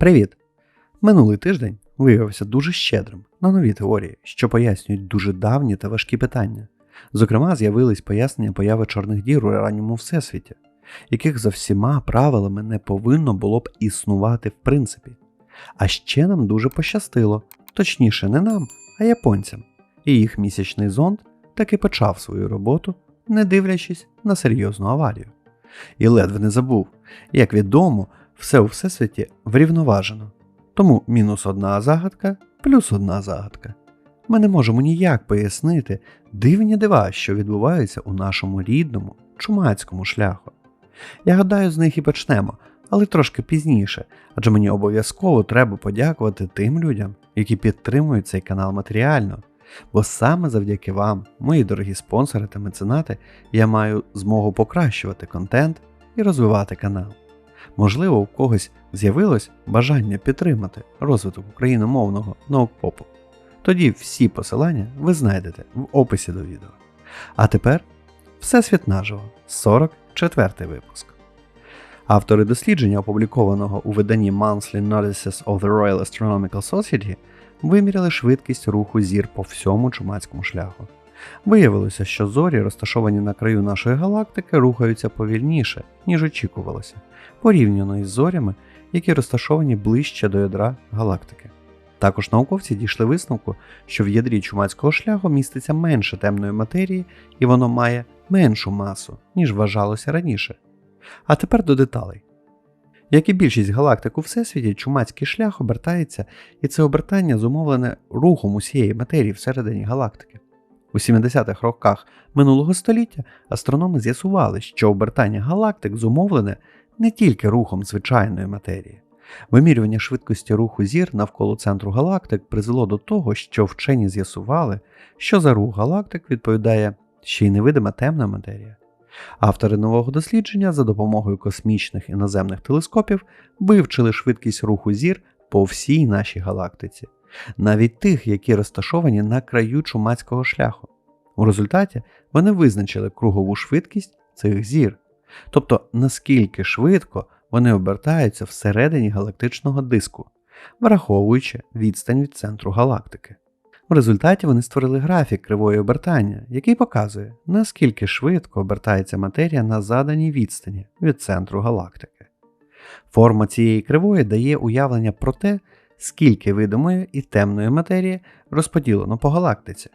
Привіт! Минулий тиждень виявився дуже щедрим на нові теорії, що пояснюють дуже давні та важкі питання. Зокрема, з'явились пояснення появи чорних дір у ранньому всесвіті, яких за всіма правилами не повинно було б існувати в принципі. А ще нам дуже пощастило, точніше, не нам, а японцям, і їх місячний зонд таки почав свою роботу, не дивлячись на серйозну аварію. І ледве не забув, як відомо, все у всесвіті врівноважено. Тому мінус одна загадка, плюс одна загадка. Ми не можемо ніяк пояснити дивні дива, що відбуваються у нашому рідному чумацькому шляху. Я гадаю, з них і почнемо, але трошки пізніше, адже мені обов'язково треба подякувати тим людям, які підтримують цей канал матеріально. Бо саме завдяки вам, мої дорогі спонсори та меценати, я маю змогу покращувати контент і розвивати канал. Можливо, у когось з'явилось бажання підтримати розвиток україномовного наукпопу. Тоді всі посилання ви знайдете в описі до відео. А тепер Всесвіт наживо, 44 випуск. Автори дослідження, опублікованого у виданні Monthly Notices of the Royal Astronomical Society, виміряли швидкість руху зір по всьому чумацькому шляху. Виявилося, що зорі, розташовані на краю нашої галактики, рухаються повільніше, ніж очікувалося, порівняно із зорями, які розташовані ближче до ядра галактики. Також науковці дійшли висновку, що в ядрі чумацького шляху міститься менше темної матерії і воно має меншу масу, ніж вважалося раніше. А тепер до деталей. Як і більшість галактик у Всесвіті, чумацький шлях обертається, і це обертання зумовлене рухом усієї матерії всередині галактики. У 70-х роках минулого століття астрономи з'ясували, що обертання галактик зумовлене не тільки рухом звичайної матерії. Вимірювання швидкості руху зір навколо центру галактик призвело до того, що вчені з'ясували, що за рух галактик відповідає ще й невидима темна матерія. Автори нового дослідження за допомогою космічних і наземних телескопів вивчили швидкість руху зір по всій нашій галактиці, навіть тих, які розташовані на краю чумацького шляху. У результаті вони визначили кругову швидкість цих зір, тобто наскільки швидко вони обертаються всередині галактичного диску, враховуючи відстань від центру галактики. В результаті вони створили графік кривої обертання, який показує, наскільки швидко обертається матерія на заданій відстані від центру галактики. Форма цієї кривої дає уявлення про те, скільки видимої і темної матерії розподілено по галактиці.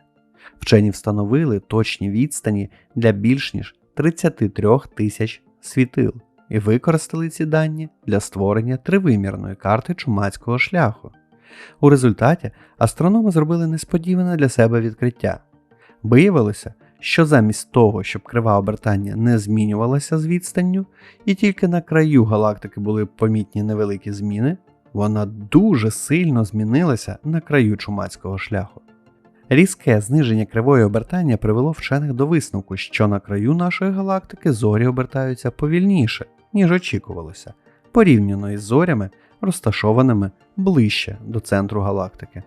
Вчені встановили точні відстані для більш ніж 33 тисяч світил і використали ці дані для створення тривимірної карти чумацького шляху. У результаті астрономи зробили несподіване для себе відкриття. Виявилося, що замість того, щоб крива обертання не змінювалася з відстанню, і тільки на краю галактики були помітні невеликі зміни, вона дуже сильно змінилася на краю чумацького шляху. Різке зниження кривої обертання привело вчених до висновку, що на краю нашої галактики зорі обертаються повільніше, ніж очікувалося, порівняно із зорями, розташованими ближче до центру галактики.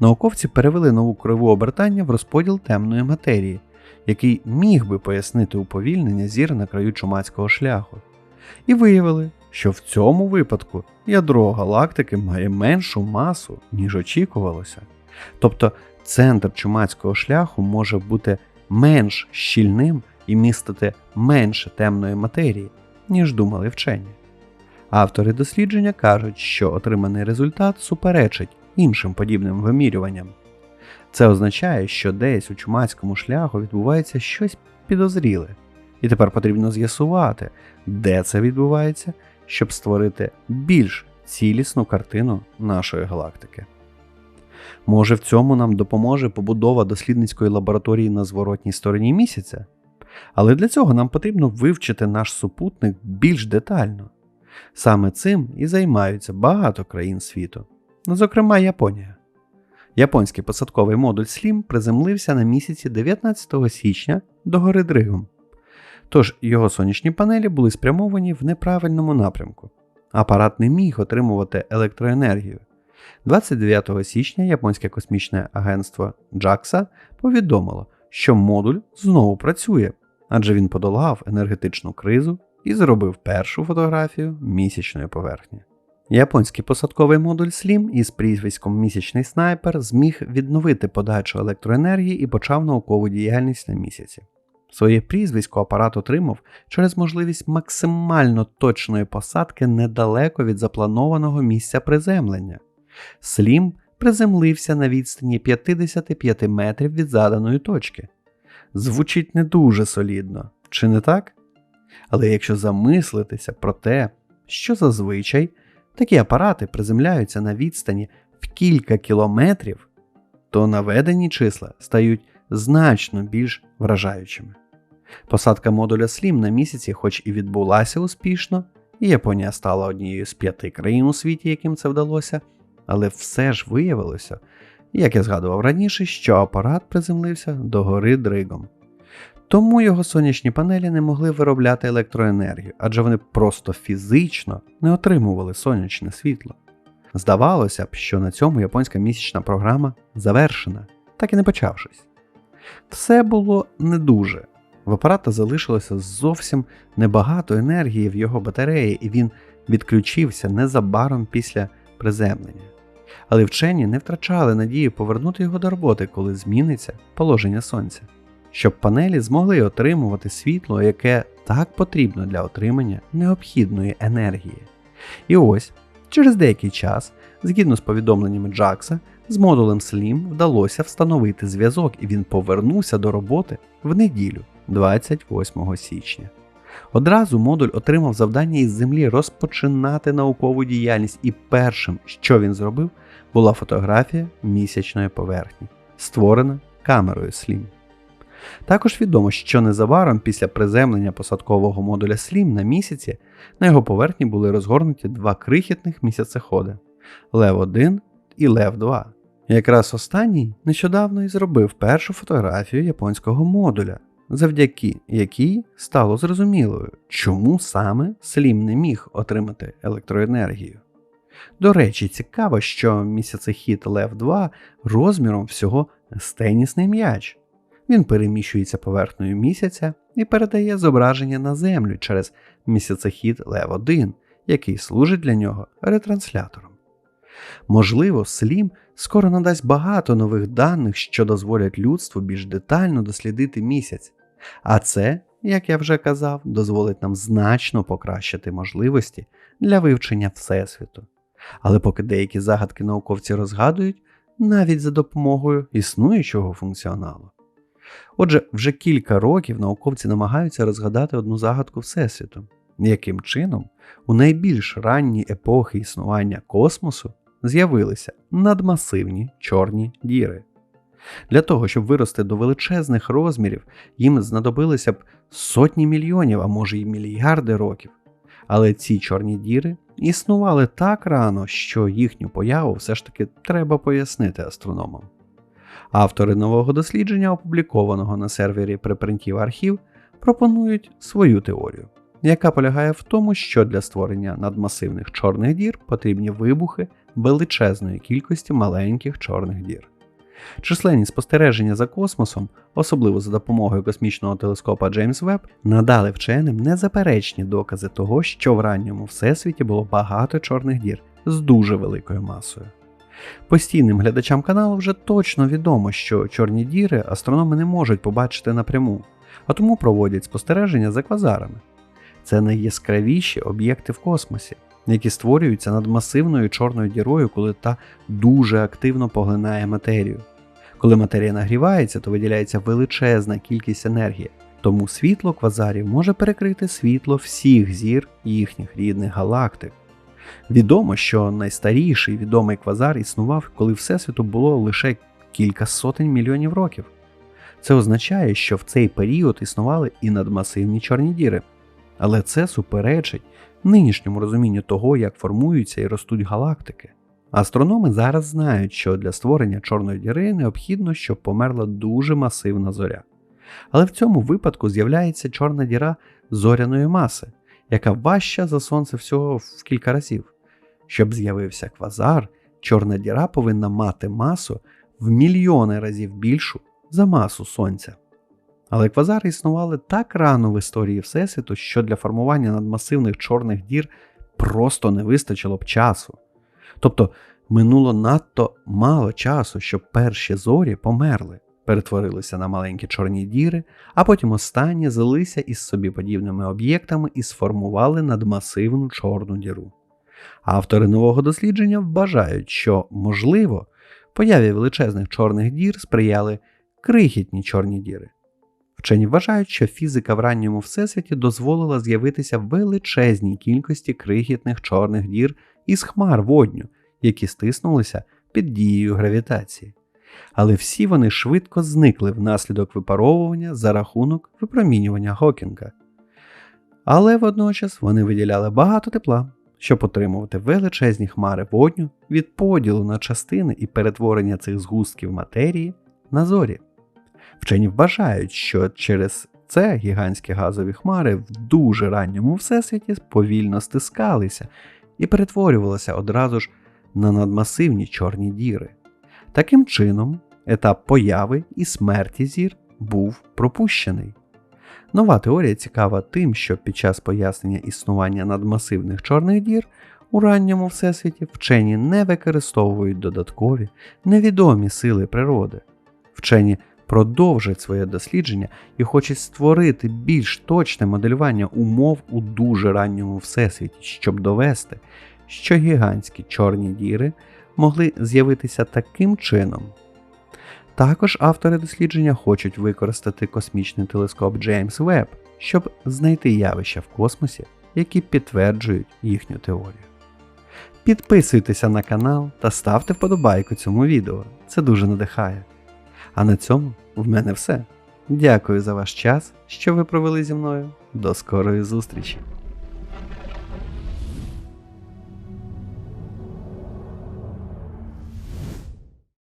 Науковці перевели нову криву обертання в розподіл темної матерії, який міг би пояснити уповільнення зір на краю чумацького шляху, і виявили, що в цьому випадку ядро галактики має меншу масу, ніж очікувалося. Тобто центр чумацького шляху може бути менш щільним і містити менше темної матерії, ніж думали вчені. Автори дослідження кажуть, що отриманий результат суперечить іншим подібним вимірюванням. Це означає, що десь у чумацькому шляху відбувається щось підозріле, і тепер потрібно з'ясувати, де це відбувається, щоб створити більш цілісну картину нашої галактики. Може, в цьому нам допоможе побудова дослідницької лабораторії на зворотній стороні місяця? Але для цього нам потрібно вивчити наш супутник більш детально. Саме цим і займаються багато країн світу, ну, зокрема Японія. Японський посадковий модуль SLIM приземлився на місяці 19 січня до гори Дригом. Тож його сонячні панелі були спрямовані в неправильному напрямку. Апарат не міг отримувати електроенергію. 29 січня Японське космічне агентство JAXA повідомило, що модуль знову працює, адже він подолав енергетичну кризу і зробив першу фотографію місячної поверхні. Японський посадковий модуль SLIM із прізвиськом Місячний снайпер зміг відновити подачу електроенергії і почав наукову діяльність на місяці. Своє прізвисько апарат отримав через можливість максимально точної посадки недалеко від запланованого місця приземлення. Слім приземлився на відстані 55 метрів від заданої точки. Звучить не дуже солідно, чи не так? Але якщо замислитися про те, що зазвичай такі апарати приземляються на відстані в кілька кілометрів, то наведені числа стають значно більш вражаючими. Посадка модуля SLIM на місяці, хоч і відбулася успішно, і Японія стала однією з п'яти країн у світі, яким це вдалося, але все ж виявилося, як я згадував раніше, що апарат приземлився до гори Дригом. Тому його сонячні панелі не могли виробляти електроенергію, адже вони просто фізично не отримували сонячне світло. Здавалося б, що на цьому японська місячна програма завершена, так і не почавшись. Все було не дуже. В апарата залишилося зовсім небагато енергії в його батареї, і він відключився незабаром після приземлення. Але вчені не втрачали надії повернути його до роботи, коли зміниться положення сонця, щоб панелі змогли отримувати світло, яке так потрібно для отримання необхідної енергії. І ось через деякий час, згідно з повідомленнями Джакса, з модулем SLIM вдалося встановити зв'язок, і він повернувся до роботи в неділю, 28 січня. Одразу модуль отримав завдання із землі розпочинати наукову діяльність, і першим, що він зробив, була фотографія місячної поверхні, створена камерою SLIM. Також відомо, що незабаром після приземлення посадкового модуля SLIM на місяці на його поверхні були розгорнуті два крихітних місяцеходи Лев 1 і Лев 2. Якраз останній нещодавно і зробив першу фотографію японського модуля, завдяки якій стало зрозумілою, чому саме Слім не міг отримати електроенергію. До речі, цікаво, що місяцехід Лев 2 розміром всього з тенісний м'яч. Він переміщується поверхнею місяця і передає зображення на Землю через місяцехід Лев 1, який служить для нього ретранслятором. Можливо, Слім скоро надасть багато нових даних, що дозволять людству більш детально дослідити місяць, а це, як я вже казав, дозволить нам значно покращити можливості для вивчення Всесвіту. Але поки деякі загадки науковці розгадують, навіть за допомогою існуючого функціоналу. Отже, вже кілька років науковці намагаються розгадати одну загадку Всесвіту, яким чином у найбільш ранні епохи існування космосу з'явилися надмасивні чорні діри. Для того, щоб вирости до величезних розмірів, їм знадобилося б сотні мільйонів, а може й мільярди років. Але ці чорні діри існували так рано, що їхню появу все ж таки треба пояснити астрономам. Автори нового дослідження, опублікованого на сервері препринтів архів, пропонують свою теорію, яка полягає в тому, що для створення надмасивних чорних дір потрібні вибухи величезної кількості маленьких чорних дір. Численні спостереження за космосом, особливо за допомогою космічного телескопа Джеймс Веб, надали вченим незаперечні докази того, що в ранньому всесвіті було багато чорних дір з дуже великою масою. Постійним глядачам каналу вже точно відомо, що чорні діри астрономи не можуть побачити напряму, а тому проводять спостереження за квазарами. Це найяскравіші об'єкти в космосі, які створюються над масивною чорною дірою, коли та дуже активно поглинає матерію. Коли матерія нагрівається, то виділяється величезна кількість енергії, тому світло квазарів може перекрити світло всіх зір їхніх рідних галактик. Відомо, що найстаріший відомий квазар існував, коли Всесвіту було лише кілька сотень мільйонів років. Це означає, що в цей період існували і надмасивні чорні діри. Але це суперечить нинішньому розумінню того, як формуються і ростуть галактики. Астрономи зараз знають, що для створення чорної діри необхідно, щоб померла дуже масивна зоря. Але в цьому випадку з'являється чорна діра зоряної маси, яка важча за сонце всього в кілька разів. Щоб з'явився квазар, чорна діра повинна мати масу в мільйони разів більшу за масу Сонця. Але квазари існували так рано в історії Всесвіту, що для формування надмасивних чорних дір просто не вистачило б часу. Тобто минуло надто мало часу, щоб перші зорі померли, перетворилися на маленькі чорні діри, а потім останні злилися із собі подібними об'єктами і сформували надмасивну чорну діру. Автори нового дослідження вважають, що, можливо, появі величезних чорних дір сприяли крихітні чорні діри. Вчені вважають, що фізика в ранньому всесвіті дозволила з'явитися величезній кількості крихітних чорних дір із хмар водню, які стиснулися під дією гравітації. Але всі вони швидко зникли внаслідок випаровування за рахунок випромінювання Гокінга. Але водночас вони виділяли багато тепла, щоб отримувати величезні хмари водню від поділу на частини і перетворення цих згустків матерії на зорі. Вчені вважають, що через це гігантські газові хмари в дуже ранньому всесвіті повільно стискалися і перетворювалися одразу ж на надмасивні чорні діри. Таким чином, етап появи і смерті зір був пропущений. Нова теорія цікава тим, що під час пояснення існування надмасивних чорних дір у ранньому всесвіті вчені не використовують додаткові невідомі сили природи. Вчені продовжать своє дослідження і хочуть створити більш точне моделювання умов у дуже ранньому всесвіті, щоб довести, що гігантські чорні діри могли з'явитися таким чином. Також автори дослідження хочуть використати космічний телескоп Джеймс Веб, щоб знайти явища в космосі, які підтверджують їхню теорію. Підписуйтеся на канал та ставте вподобайку цьому відео, це дуже надихає. А на цьому в мене все. Дякую за ваш час, що ви провели зі мною. До скорої зустрічі!